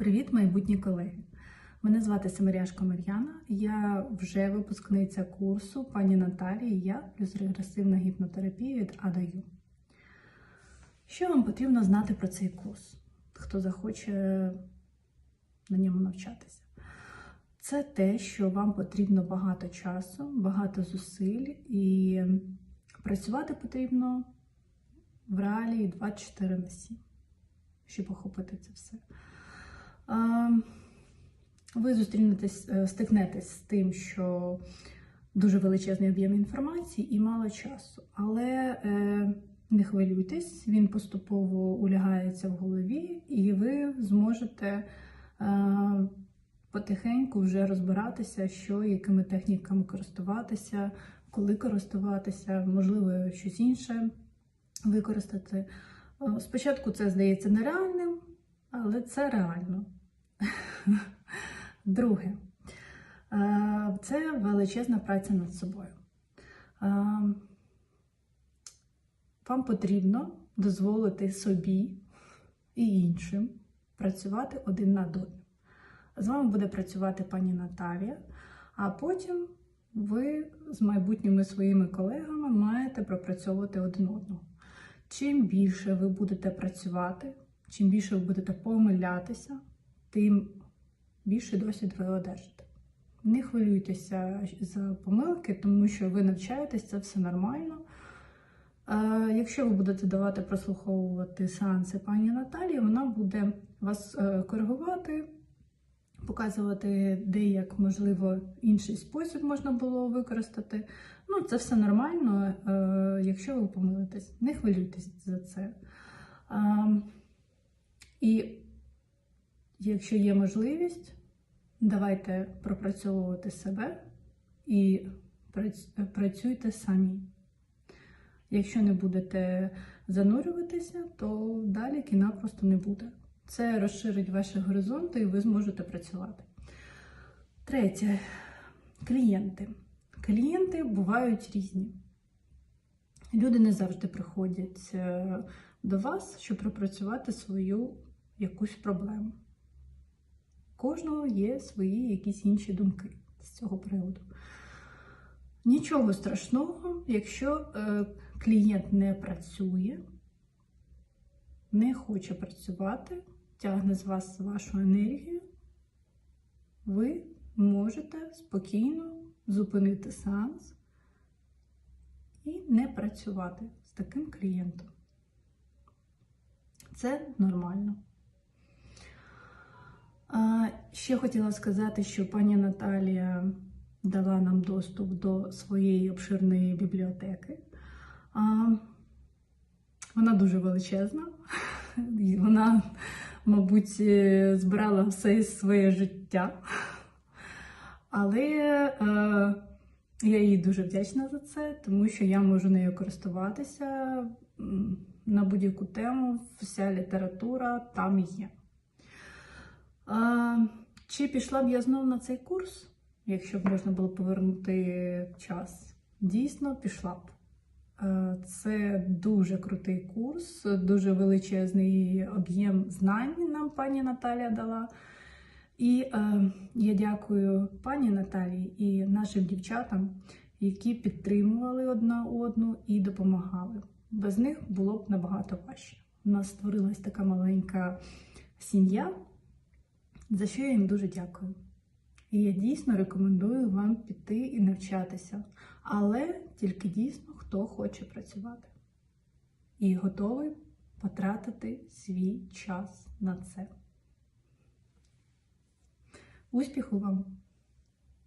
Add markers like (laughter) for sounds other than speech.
Привіт, майбутні колеги! Мене звати Семиряшко Мар'яна. Я вже випускниця курсу пані Наталії Я плюс регресивна гіпнотерапія від А до Ю. Що вам потрібно знати про цей курс? Хто захоче на ньому навчатися? Це те, що вам потрібно багато часу, багато зусиль, і працювати потрібно в реалії 24 на 7, щоб охопити це все. Ви зустрінетесь, е, стикнетесь з тим, що дуже величезний об'єм інформації і мало часу. Але е, не хвилюйтесь, він поступово улягається в голові, і ви зможете е, потихеньку вже розбиратися, що якими техніками користуватися, коли користуватися, можливо, щось інше використати. Спочатку це здається нереальним, але це реально. (laughs) Друге, е, це величезна праця над собою. Е, Вам потрібно дозволити собі і іншим працювати один над одним. З вами буде працювати пані Наталія, а потім ви з майбутніми своїми колегами маєте пропрацьовувати один одного. Чим більше ви будете працювати, чим більше ви будете помилятися, тим більше досвід ви одержите. Не хвилюйтеся за помилки, тому що ви навчаєтесь, це все нормально. Якщо ви будете давати прослуховувати сеанси пані Наталії, вона буде вас е, коригувати, показувати, де як можливо інший спосіб можна було використати. Ну, це все нормально, е, якщо ви помилитесь. Не хвилюйтесь за це. І якщо є можливість, давайте пропрацьовувати себе і працюйте самі. Якщо не будете занурюватися, то далі кіна просто не буде. Це розширить ваші горизонти і ви зможете працювати. Третє клієнти. Клієнти бувають різні. Люди не завжди приходять е, до вас, щоб пропрацювати свою якусь проблему. Кожного є свої якісь інші думки з цього приводу. Нічого страшного, якщо е, клієнт не працює, не хоче працювати, тягне з вас вашу енергію, ви можете спокійно зупинити сеанс і не працювати з таким клієнтом. Це нормально. А, Ще хотіла сказати, що пані Наталія дала нам доступ до своєї обширної бібліотеки. А, Вона дуже величезна. Вона, мабуть, е, збирала все своє життя. Але е, я їй дуже вдячна за це, тому що я можу нею користуватися на будь-яку тему. Вся література там є. А, чи пішла б я знов на цей курс, якщо б можна було повернути час? Дійсно, пішла б. Е, Це дуже крутий курс, дуже величезний об'єм знань нам пані Наталія дала. І е, я дякую пані Наталії і нашим дівчатам, які підтримували одна одну і допомагали. Без них було б набагато важче. У нас створилась така маленька сім'я, за що я їм дуже дякую. І я дійсно рекомендую вам піти і навчатися, але тільки дійсно хто хоче працювати і готовий потратити свій час на це. Успіху вам!